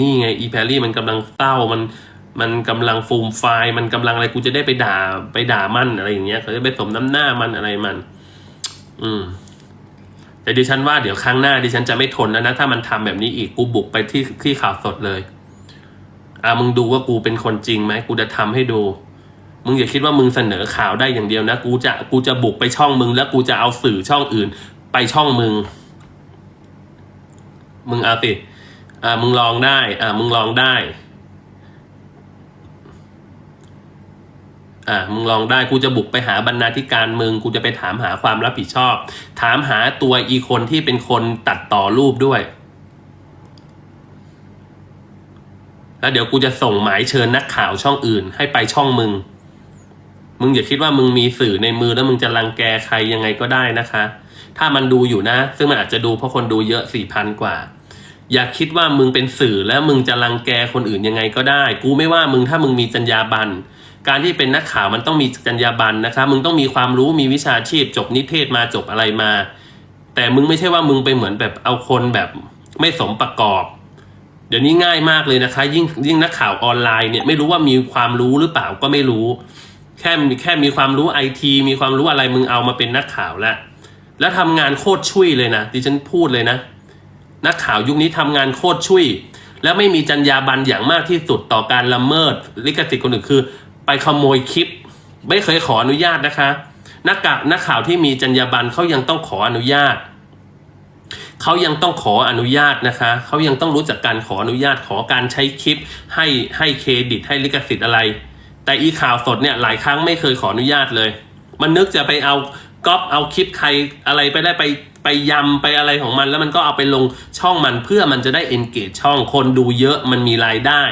นี่ไงอีแพรรี่มันกำลังเศร้ามันมันกำลังฟูมไฟล์มันกำลังอะไรกูจะได้ไปด่าไปด่ามันอะไรอย่างเงี้ยเขาจะไปสมน้ำหน้ามันอะไรมัน อืม แต่ดิฉันว่าเดี๋ยวครั้งหน้าดิฉันจะไม่ทนแล้วนะ ถ้ามันทำแบบนี้อีกกูบุกไปที่ที่ข่าวสดเลย อ่ามึงดูว่ากูเป็นคนจริงไหมกูจะทำให้ดูมึงอย่าคิดว่ามึงเสนอข่าวได้อย่างเดียวนะ กูจะกูจะบุกไปช่องมึง แล้วกูจะเอาสื่อช่องอื่น ไปช่องมึง มึงเอาสิ อ่ามึงลองได้อ่ามึงลองได้อ่ามึงลองได้กูจะบุกไปหาบรรณาธิการมึงกูจะไปถามหาความรับผิดชอบ ถามหาตัวอีคนที่เป็นคนตัดต่อรูปด้วย แล้วเดี๋ยวกูจะส่งหมายเชิญนักข่าวช่องอื่น ให้ไปช่องมึง มึงอย่าคิดว่ามึงมีสื่อในมือแล้วมึงจะรังแกใครยังไงก็ได้นะคะ ถ้ามันดูอยู่นะ ซึ่งมันอาจจะดูเพราะคนดูเยอะสี่พันกว่า อย่าคิดว่ามึงเป็นสื่อแล้วมึงจะรังแกคนอื่นยังไงก็ได้ กูไม่ว่ามึงถ้ามึงมีจรรยาบรรณการที่เป็นนักข่าวมันต้องมีจรรยาบรรณนะคะมึงต้องมีความรู้มีวิชาชีพจบนิเทศมาจบอะไรมา แต่มึงไม่ใช่ว่ามึงไปเหมือนแบบเอาคนแบบไม่สมประกอบ เดี๋ยวนี้ง่ายมากเลยนะคะ ยิ่งยิ่งนักข่าวออนไลน์เนี่ยไม่รู้ว่ามีความรู้หรือเปล่าก็ไม่รู้ แค่แค่มีความรู้ไอทีมีความรู้อะไรมึงเอามาเป็นนักข่าวแล้วแล้วทำงานโคตรช่วยเลยนะดิฉันพูดเลยนะ นักข่าวยุคนี้ทำงานโคตรช่วย แล้วไม่มีจรรยาบรรณอย่างมากที่สุดต่อการละเมิด ลิขสิทธิ์คนอื่นคือ ไปขโมยคลิป ไม่เคยขออนุญาตนะคะนักกะนักข่าวที่มีจรรยาบรรณเขายังต้องขออนุญาตเขายังต้องขออนุญาตนะคะ เขายังต้องรู้จักการขออนุญาตขอการใช้คลิป ให้ให้เครดิตให้ลิขสิทธิ์อะไร แต่อีข่าวสดเนี่ยหลายครั้งไม่เคยขออนุญาตเลย มันนึกจะไปเอาก๊อปเอาคลิปใครอะไรไปได้ไป ไปยำไปอะไรของมัน แล้วมันก็เอาไปลงช่องมันเพื่อมันจะได้ engage ช่องคนดูเยอะมันมีรายได้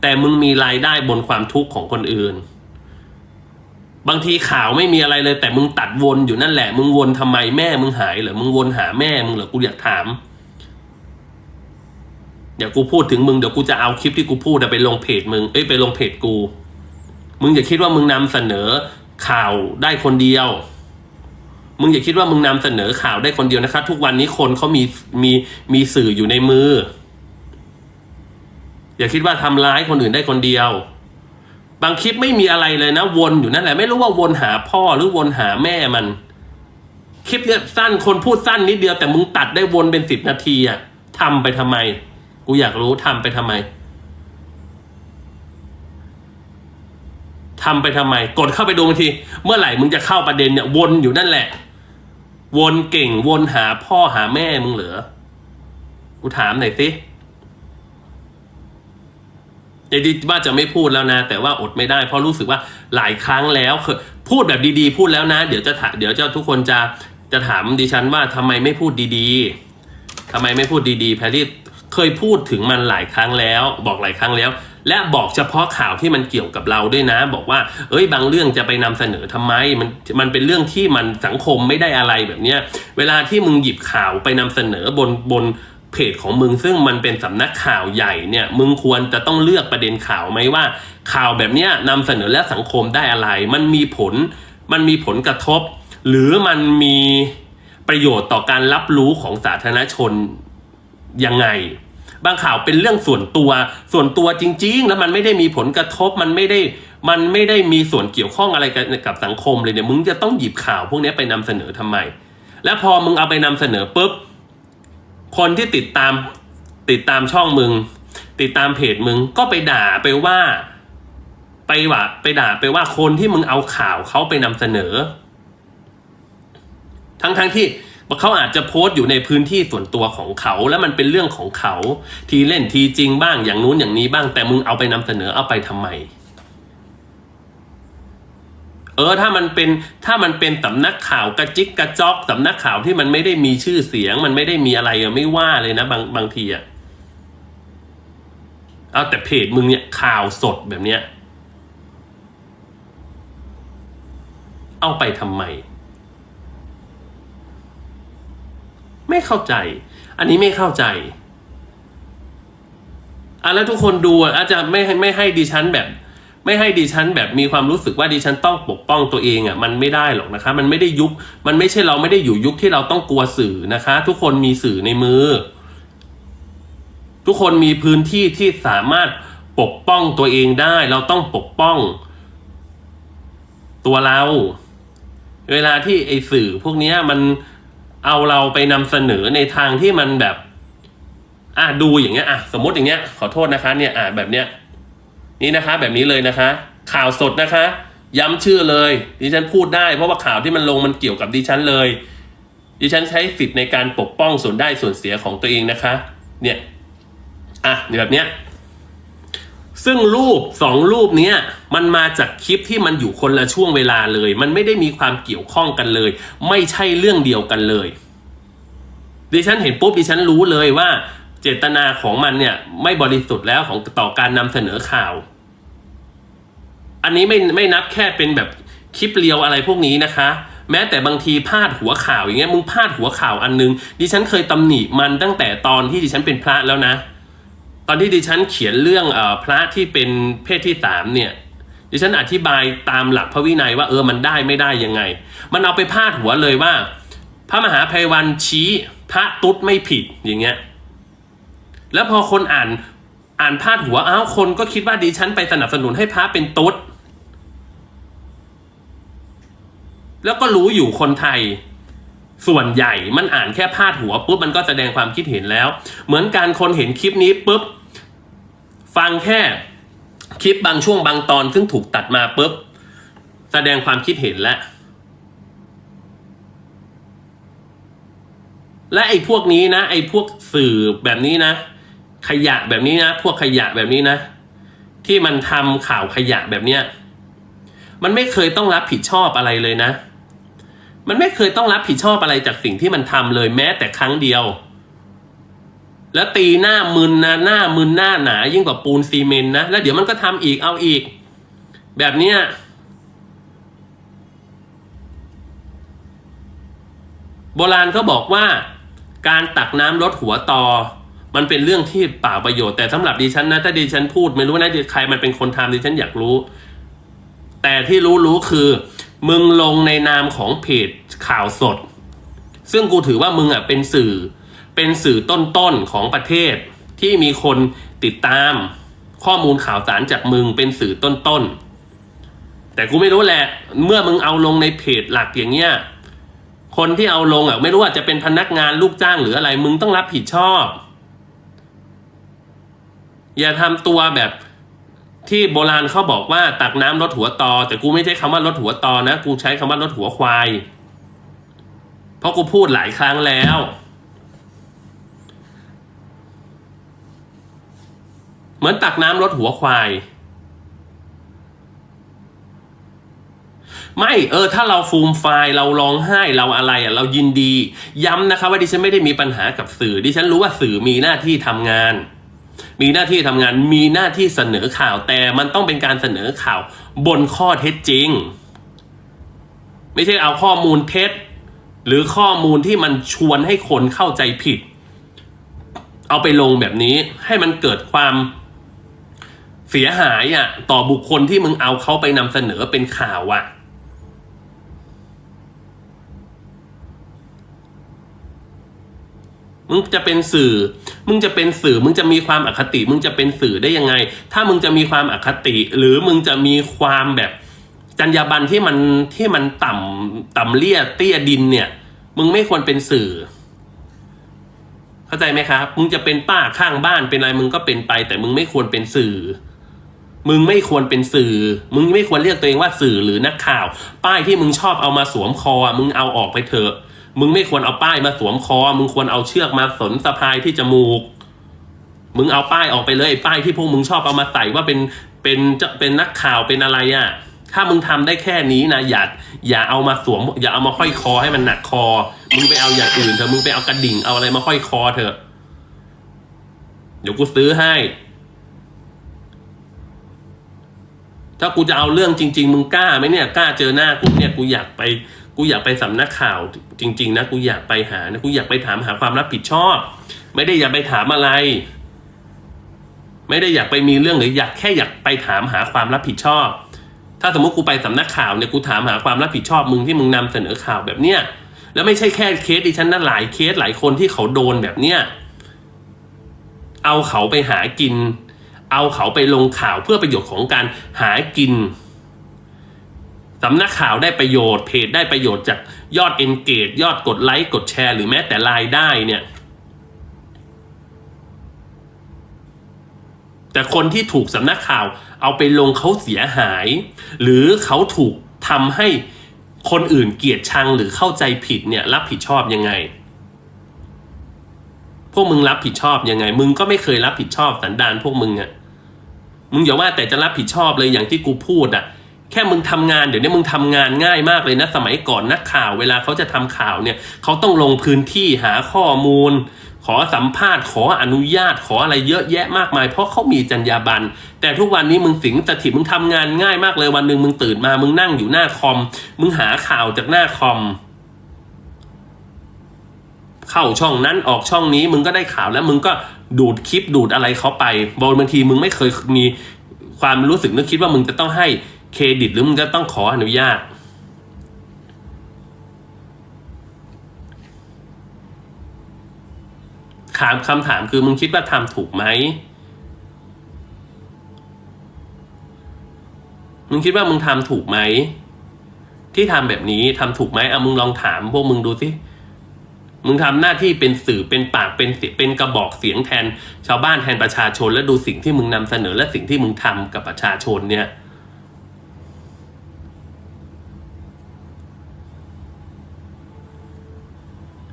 แต่มึงมีรายได้บนความทุกข์ของคนอื่น บางทีข่าวไม่มีอะไรเลย แต่มึงตัดวนอยู่นั่นแหละ มึงวนทำไมแม่มึงหายเหรอมึงวนหาแม่มึงเหรอกูอยากถามเดี๋ยวกูพูดถึงมึงเดี๋ยวกูจะเอาคลิปที่กูพูดไปลงเพจมึงเอ้ยไปลงเพจกู มึงอย่าคิดว่ามึงนำเสนอข่าวได้คนเดียว มึงอย่าคิดว่ามึงนำเสนอข่าวได้คนเดียวนะคะ ทุกวันนี้คนเขามีมีมีสื่ออยู่ในมือ อย่าคิดว่าทำร้ายคนอื่นได้คนเดียว บางคลิปไม่มีอะไรเลยนะ วนอยู่นั่นแหละไม่รู้ว่าวนหาพ่อหรือวนหาแม่มัน คลิปเนี่ยสั้นคนพูดสั้นนิดเดียวแต่มึงตัดได้วนเป็นสิบนาทีอะทำไปทำไม กูอยากรู้ทำไปทำไม ทำไปทำไม กดเข้าไปดูบางที เมื่อไหร่มึงจะเข้าประเด็นเนี่ยวนอยู่นั่นแหละ วนเก่งวนหาพ่อหาแม่มึงเหรอกูถามหน่อยสิยายดีว่าจะไม่พูดแล้วนะ แต่ว่าอดไม่ได้ เพราะรู้สึกว่าหลายครั้งแล้วเคยพูดแบบดีๆ พูดแล้วนะ เดี๋ยวจะถามเดี๋ยวเจ้าทุกคนจะจะถามดิฉันว่าทำไมไม่พูดดีๆทำไมไม่พูดดีๆแพรรี่เคยพูดถึงมันหลายครั้งแล้ว บอกหลายครั้งแล้ว และบอกเฉพาะข่าวที่มันเกี่ยวกับเราด้วยนะ บอกว่า เอ้ยบางเรื่องจะไปนำเสนอทำไม มันมันเป็นเรื่องที่มันสังคมไม่ได้อะไรแบบเนี้ยเวลาที่มึงหยิบข่าวไปนำเสนอบนบนเพจของมึงซึ่งมันเป็นสำนักข่าวใหญ่เนี่ยมึงควรจะต้องเลือกประเด็นข่าวไหมว่า ข่าวแบบเนี้ยนำเสนอและสังคมได้อะไร มันมีผลมันมีผลกระทบ หรือมันมีประโยชน์ต่อการรับรู้ของสาธารณชนยังไง บางข่าวเป็นเรื่องส่วนตัว ส่วนตัวจริง ๆ แล้วมันไม่ได้มีผลกระทบมันไม่ได้มันไม่ได้มีส่วนเกี่ยวข้องอะไรกับกับสังคมเลยเนี่ยมึงจะต้องหยิบข่าวพวกนี้ไปนำเสนอทำไม แล้วพอมึงเอาไปนำเสนอปุ๊บคนที่ติดตามติดตามช่องมึง ติดตามเพจมึงก็ไปด่าไปว่า ไปว่าไปด่าไปว่าคนที่มึงเอาข่าวเขาไปนำเสนอ ทั้งทั้งที่ เขาอาจจะโพสต์อยู่ในพื้นที่ส่วนตัวของเขา แล้วมันเป็นเรื่องของเขา ทีเล่นทีจริงบ้างอย่างนู้นอย่างนี้บ้างแต่มึงเอาไปนำเสนอเอาไปทำไม เออถ้ามันเป็นถ้ามันเป็นสำนักข่าวกระจิกกระจอกสำนักข่าวที่มันไม่ได้มีชื่อเสียง มันไม่ได้มีอะไรอะไม่ว่าเลยนะบางบางทีอะเอาแต่เพจมึงเนี่ยข่าวสดแบบเนี้ยเอาไปทำไม ไม่เข้าใจ อันนี้ไม่เข้าใจอะแล้วทุกคนดูอาจจะไม่ไม่ให้ดิฉันแบบ ไม่ให้ดิฉันแบบมีความรู้สึกว่าดิฉันต้องปกป้องตัวเองอะมันไม่ได้หรอกนะคะ มันไม่ได้ยุค มันไม่ใช่เราไม่ได้อยู่ยุคที่เราต้องกลัวสื่อนะคะ ทุกคนมีสื่อในมือ ทุกคนมีพื้นที่ที่สามารถปกป้องตัวเองได้ เราต้องปกป้อง ตัวเรา เวลาที่ไอ้สื่อพวกนี้มัน เอาเราไปนำเสนอในทางที่มันแบบ อะดูอย่างเงี้ยอะสมมติอย่างเงี้ย ขอโทษนะคะ เนี่ยอะแบบเนี้ยนี่นะคะ แบบนี้เลยนะคะ ข่าวสดนะคะ ย้ำชื่อเลย ดิฉันพูดได้ เพราะว่าข่าวที่มันลงมันเกี่ยวกับดิฉันเลย ดิฉันใช้สิทธิ์ในการปกป้องส่วนได้ส่วนเสียของตัวเองนะคะ เนี่ย อะแบบเนี้ย ซึ่งรูปสองรูปเนี้ยมันมาจากคลิปที่มันอยู่คนละช่วงเวลาเลย มันไม่ได้มีความเกี่ยวข้องกันเลย ไม่ใช่เรื่องเดียวกันเลยดิฉันเห็นปุ๊บดิฉันรู้เลยว่า เจตนาของมันเนี่ย ไม่บริสุทธิ์แล้วของต่อการนำเสนอข่าว อันนี้ไม่ไม่นับแค่เป็นแบบคลิปเรียวอะไรพวกนี้นะคะแม้แต่บางทีพาดหัวข่าวอย่างเงี้ยมึงพาดหัวข่าวอันนึง ดิฉันเคยตำหนิมันตั้งแต่ตอนที่ดิฉันเป็นพระแล้วนะ ตอนที่ดิฉันเขียนเรื่องอพระที่เป็นเพศที่สามเนี่ยดิฉันอธิบายตามหลักพระวินัยว่าเออมันได้ไม่ได้ยังไง มันเอาไปพาดหัวเลยว่า พระมหาภัยวันชี้พระตุ๊ดไม่ผิดอย่างเงี้ยแล้วพอคนอ่านอ่านพาดหัวอ้าวคนก็คิดว่าดิฉันไปสนับสนุนให้พระเป็นตุ๊ดแล้วก็รู้อยู่คนไทย ส่วนใหญ่มันอ่านแค่พาดหัวปุ๊บมันก็แสดงความคิดเห็นแล้ว เหมือนการคนเห็นคลิปนี้ปุ๊บฟังแค่คลิปบางช่วงบางตอนซึ่งถูกตัดมาปุ๊บแสดงความคิดเห็นแล้วและไอ้พวกนี้นะ ไอ้พวกสื่อแบบนี้นะ ขยะแบบนี้นะ พวกขยะแบบนี้นะ ที่มันทำข่าวขยะแบบเนี้ยมันไม่เคยต้องรับผิดชอบอะไรเลยนะ มันไม่เคยต้องรับผิดชอบอะไรจากสิ่งที่มันทำเลยแม้แต่ครั้งเดียว แล้วตีหน้ามึนนะหน้ามึนหน้าหนายิ่งกว่าปูนซีเมนต์นะแล้วเดี๋ยวมันก็ทำอีกเอาอีก แบบเนี้ยโบราณเขาบอกว่า การตักน้ำลดหัวตอ มันเป็นเรื่องที่เปล่าประโยชน์แต่สำหรับดิฉันนะถ้าดิฉันพูดไม่รู้นะใครมันเป็นคนทำดิฉันอยากรู้ แต่ที่รู้รู้คือ มึงลงในนามของเพจข่าวสด ซึ่งกูถือว่ามึงอะเป็นสื่อ เป็นสื่อต้นๆของประเทศ ที่มีคนติดตามข้อมูลข่าวสารจากมึงเป็นสื่อต้นๆ แต่กูไม่รู้แหละ เมื่อมึงเอาลงในเพจหลักอย่างเงี้ย คนที่เอาลงอะไม่รู้ว่าจะเป็นพนักงานลูกจ้างหรืออะไร มึงต้องรับผิดชอบ อย่าทำตัวแบบ ที่โบราณเขาบอกว่าตักน้ำลดหัวตอ แต่กูไม่ใช้คำว่าลดหัวตอนะ กูใช้คำว่าลดหัวควาย เพราะกูพูดหลายครั้งแล้ว เหมือนตักน้ำลดหัวควาย ไม่เออ ถ้าเราฟูมไฟล์เราร้องไห้เราอะไรอะเรายินดี ย้ำนะคะว่าดิฉันไม่ได้มีปัญหากับสื่อ ดิฉันรู้ว่าสื่อมีหน้าที่ทำงาน มีหน้าที่ทำงานมีหน้าที่เสนอข่าว แต่มันต้องเป็นการเสนอข่าวบนข้อเท็จจริง ไม่ใช่เอาข้อมูลเท็จ หรือข้อมูลที่มันชวนให้คนเข้าใจผิด เอาไปลงแบบนี้ให้มันเกิดความเสียหายอะต่อบุคคลที่มึงเอาเขาไปนำเสนอเป็นข่าวอะ มึงจะเป็นสื่อ มึงจะเป็นสื่อ มึงจะมีความอคติ มึงจะเป็นสื่อได้ยังไง ถ้ามึงจะมีความอคติ หรือมึงจะมีความแบบจรรยาบรรณที่มันที่มันต่ำต่ำเลี่ยเตี้ยดินเนี่ย มึงไม่ควรเป็นสื่อ เข้าใจไหมครับ มึงจะเป็นป้าข้างบ้านเป็นอะไรมึงก็เป็นไป แต่มึงไม่ควรเป็นสื่อ มึงไม่ควรเป็นสื่อ มึงไม่ควรเรียกตัวเองว่าสื่อหรือนักข่าว ป้ายที่มึงชอบเอามาสวมคอมึงเอาออกไปเถอะ มึงไม่ควรเอาป้ายมาสวมคอ มึงควรเอาเชือกมาสนสะพายที่จมูก มึงเอาป้ายออกไปเลยป้ายที่พวกมึงชอบเอามาใส่ว่าเป็นเป็นจะเป็นนักข่าวเป็นอะไรอะ่ะ ถ้ามึงทำได้แค่นี้นะอย่าอย่าเอามาสวม อย่าเอามาห้อยคอให้มันหนักคอ มึงไปเอาอย่างอื่นเถอะมึงไปเอากระดิ่งเอาอะไรมาห้อยคอเถอะ เดี๋ยวกูซื้อให้ ถ้ากูจะเอาเรื่องจริง ๆ มึงกล้าไหมเนี่ยกล้าเจอหน้ากูเนี่ยกูอยากไป กูอยากไปสำนักข่าวจริง ๆ นะกูอยากไปหานะกูอยากไปถามหาความรับผิดชอบ ไม่ได้อยากไปถามอะไร ไม่ได้อยากไปมีเรื่องหรืออยากแค่อยากไปถามหาความรับผิดชอบ ถ้าสมมติกูไปสำนักข่าวเนี่ยกูถามหาความรับผิดชอบมึงที่มึงนำเสนอข่าวแบบเนี้ยแล้วไม่ใช่แค่เคสดิฉันนะหลายเคสหลายคนที่เขาโดนแบบเนี้ยเอาเขาไปหากิน เอาเขาไปลงข่าวเพื่อประโยชน์ของการหากิน สำนักข่าวได้ประโยชน์เพจได้ประโยชน์จากยอด engage ยอดกดไลค์กดแชร์หรือแม้แต่รายได้เนี่ยแต่คนที่ถูกสำนักข่าวเอาไปลงเขาเสียหาย หรือเขาถูกทำให้คนอื่นเกลียดชังหรือเข้าใจผิดเนี่ยรับผิดชอบยังไง พวกมึงรับผิดชอบยังไง มึงก็ไม่เคยรับผิดชอบสันดานพวกมึงอะ่ะมึงอย่าว่าแต่จะรับผิดชอบเลยอย่างที่กูพูดอะ่ะ แค่มึงทำงานเดี๋ยวนี้มึงทำงานง่ายมากเลยนะ สมัยก่อนนักข่าวเวลาเขาจะทำข่าวเนี่ยเขาต้องลงพื้นที่หาข้อมูล ขอสัมภาษณ์ขออนุญาตขออะไรเยอะแยะมากมาย เพราะเขามีจรรยาบรรณแต่ทุกวันนี้มึงสิงสถิตมึงทำงานง่ายมากเลยวันหนึ่งมึงตื่นมามึงนั่งอยู่หน้าคอม มึงหาข่าวจากหน้าคอมเข้าช่องนั้นออกช่องนี้มึงก็ได้ข่าวแล้วมึงก็ดูดคลิปดูดอะไรเขาไปบางทีมึงไม่เคยมีความรู้สึกนึกคิดว่ามึงจะต้องให้ เครดิตหรือมึงจะต้องขออนุญาต ถามคำถามคือมึงคิดว่าทำถูกไหม มึงคิดว่ามึงทำถูกไหม ที่ทำแบบนี้ทำถูกไหมเอามึงลองถามพวกมึงดูสิมึงทำหน้าที่เป็นสื่อเป็นปากเป็นเป็นกระบอกเสียงแทน ชาวบ้านแทนประชาชนและดูสิ่งที่มึงนำเสนอและสิ่งที่มึงทำกับประชาชนเนี่ย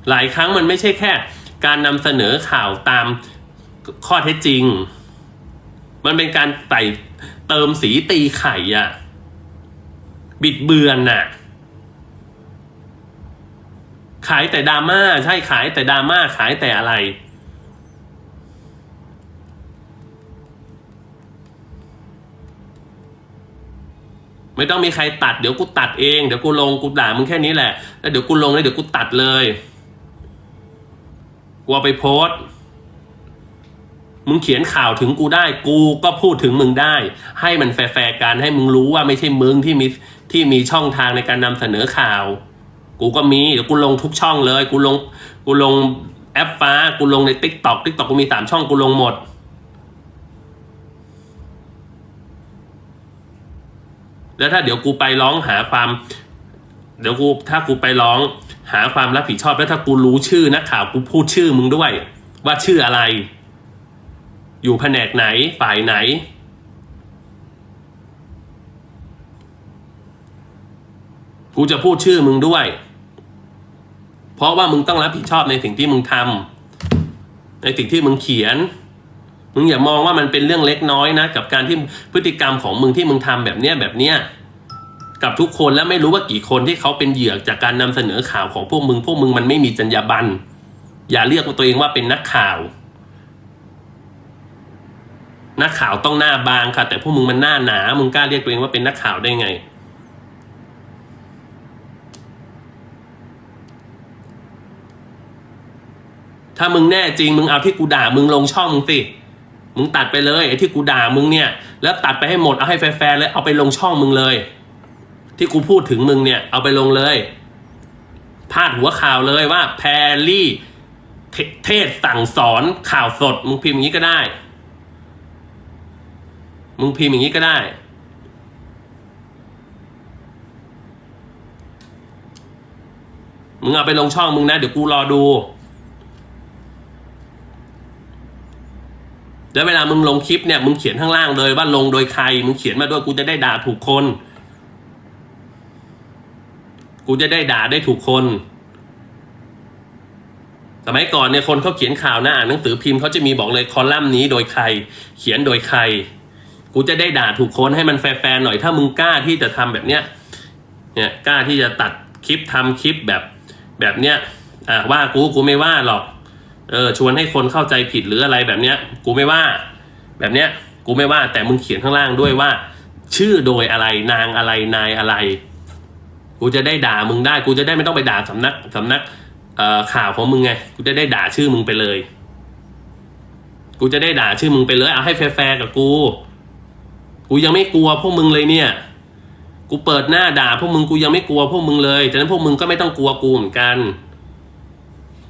หลายครั้งมันไม่ใช่แค่ การนำเสนอข่าวตามข้อเท็จจริง มันเป็นการใส่เติมสีตีไข่อะบิดเบือนน่ะ ขายแต่ดราม่าใช่ขายแต่ดราม่าขายแต่อะไร ไม่ต้องมีใครตัดเดี๋ยวกูตัดเองเดี๋ยวกูลงกูด่ามึงแค่นี้แหละแล้วเดี๋ยวกูลงแล้วเดี๋ยวกูตัดเลย กูเอาไปโพสมึงเขียนข่าวถึงกูได้ กูก็พูดถึงมึงได้ ให้มันแฟร์ๆกันให้มึงรู้ว่าไม่ใช่มึงที่มีที่มีช่องทางในการนำเสนอข่าว กูก็มีเดี๋ยวกูลงทุกช่องเลย กูลงกูลงแอปฟ้า กูลงในติ๊กต็อกติ๊กต็อกกูมีสามช่องกูลงหมด แล้วถ้าเดี๋ยวกูไปร้องหาความ เดี๋ยวกูถ้ากูไปร้อง หาความรับผิดชอบแล้วถ้ากูรู้ชื่อนักข่าวกูพูดชื่อมึงด้วย ว่าชื่ออะไร อยู่แผนกไหนฝ่ายไหน กูจะพูดชื่อมึงด้วย เพราะว่ามึงต้องรับผิดชอบในสิ่งที่มึงทำในสิ่งที่มึงเขียนมึงอย่ามองว่ามันเป็นเรื่องเล็กน้อยนะ กับการที่พฤติกรรมของมึงที่มึงทำแบบเนี้ยแบบเนี้ย กับทุกคนแล้วไม่รู้ว่ากี่คนที่เขาเป็นเหยื่อจากการนำเสนอข่าวของพวกมึง พวกมึงมันไม่มีจรรยาบรรณอย่าเรียกตัวเองว่าเป็นนักข่าว นักข่าวต้องหน้าบางค่ะ แต่พวกมึงมันหน้าหนา มึงกล้าเรียกตัวเองว่าเป็นนักข่าวได้ไง ถ้ามึงแน่จริง มึงเอาที่กูด่ามึงลงช่องมึงสิมึงตัดไปเลยไอ้ที่กูด่ามึงเนี่ย แล้วตัดไปให้หมดเอาให้แฟร์ๆเลยเอาไปลงช่องมึงเลย ที่กูพูดถึงมึงเนี่ย เอาไปลงเลยพาดหัวข่าวเลยว่า แพรลี่เทศสั่งสอนข่าวสด มึงพิมพ์อย่างนี้ก็ได้ มึงพิมพ์อย่างนี้ก็ได้ มึงเอาไปลงช่องมึงนะ เดี๋ยวกูรอดูแล้วเวลามึงลงคลิปเนี่ยมึงเขียนข้างล่างเลยว่าลงโดยใคร มึงเขียนมาด้วยกูจะได้ด่าถูกคน กูจะได้ด่าได้ถูกคน สมัยก่อนเนี่ยคนเขาเขียนข่าวนะอ่านหนังสือพิมพ์เขาจะมีบอกเลยคอลัมน์นี้โดยใคร เขียนโดยใคร กูจะได้ด่าถูกคนให้มันแฟร์ๆหน่อยถ้ามึงกล้าที่จะทำแบบเนี้ยเนี่ยกล้าที่จะตัดคลิปทำคลิปแบบแบบเนี้ยอ่าว่ากูกูไม่ว่าหรอกเออชวนให้คนเข้าใจผิดหรืออะไรแบบเนี้ย กูไม่ว่า แบบเนี้ยกูไม่ว่าแต่มึงเขียนข้างล่างด้วยว่า ชื่อโดยอะไรนางอะไรนายอะไร กูจะได้ด่ามึงได้ กูจะได้ไม่ต้องไปด่าสำนักสำนักข่าวของมึงไง กูจะได้ด่าชื่อมึงไปเลย กูจะได้ด่าชื่อมึงไปเลย เอาให้แฟร์กับกู กูยังไม่กลัวพวกมึงเลยเนี่ย กูเปิดหน้าด่าพวกมึง กูยังไม่กลัวพวกมึงเลยฉะนั้นพวกมึงก็ไม่ต้องกลัวกูเหมือนกัน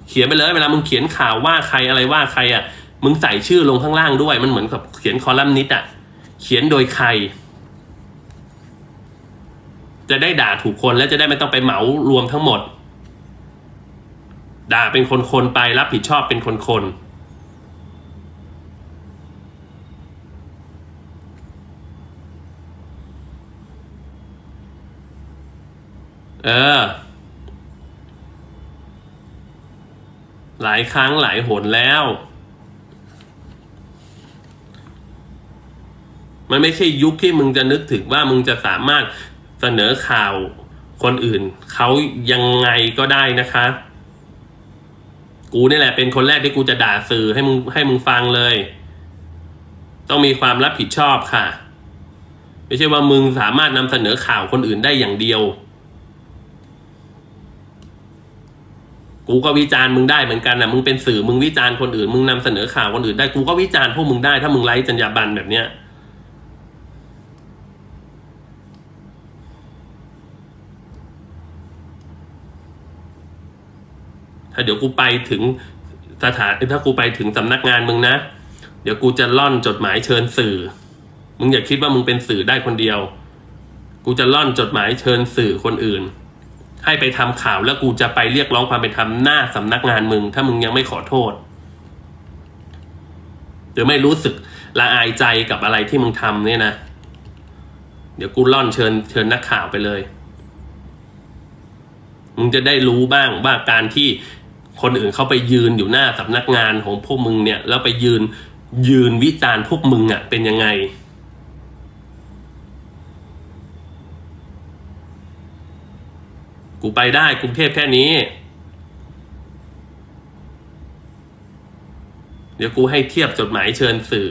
เขียนไปเลย เวลามึงเขียนข่าวว่าใครอะไรว่าใครอะ มึงใส่ชื่อลงข้างล่างด้วย มันเหมือนกับเขียนคอลัมนิสต์อะ เขียนโดยใคร จะได้ด่าถูกคนและจะได้ไม่ต้องไปเหมารวมทั้งหมด ด่าเป็นคนๆไปรับผิดชอบเป็นคนๆเออ หลายครั้งหลายหนแล้ว มันไม่ใช่ยุคที่มึงจะนึกถึงว่ามึงจะสามารถ เสนอข่าวคนอื่น เขายังไงก็ได้นะคะ กูนี่แหละเป็นคนแรกที่กูจะด่าสื่อให้มึงให้มึงฟังเลย ต้องมีความรับผิดชอบค่ะ ไม่ใช่ว่ามึงสามารถนำเสนอข่าวคนอื่นได้อย่างเดียว กูก็วิจารณ์มึงได้เหมือนกันนะมึงเป็นสื่อมึงวิจารณ์คนอื่น มึงนำเสนอข่าวคนอื่นได้กูก็วิจารณ์พวกมึงได้ถ้ามึงไร้จรรยาบรรณแบบเนี้ย เดี๋ยวกูไปถึงสถานถ้ากูไปถึงสำนักงานมึงนะ เดี๋ยวกูจะล่อนจดหมายเชิญสื่อ มึงอย่าคิดว่ามึงเป็นสื่อได้คนเดียว กูจะล่อนจดหมายเชิญสื่อคนอื่น ให้ไปทำข่าวแล้วกูจะไปเรียกร้องความเป็นธรรมหน้าสำนักงานมึง ถ้ามึงยังไม่ขอโทษหรือไม่รู้สึกละอายใจกับอะไรที่มึงทำเนี่ยนะเดี๋ยวกูล่อนเชิญเชิญนักข่าวไปเลย มึงจะได้รู้บ้างว่าการที่ คนอื่นเขาไปยืนอยู่หน้าสำนักงานของพวกมึงเนี่ย แล้วไปยืนยืนวิจารณ์พวกมึงอะ่ะ เป็นยังไง กูไปได้กรุงเทพแค่นี้ เดี๋ยวกูให้เทียบจดหมายเชิญสื่อ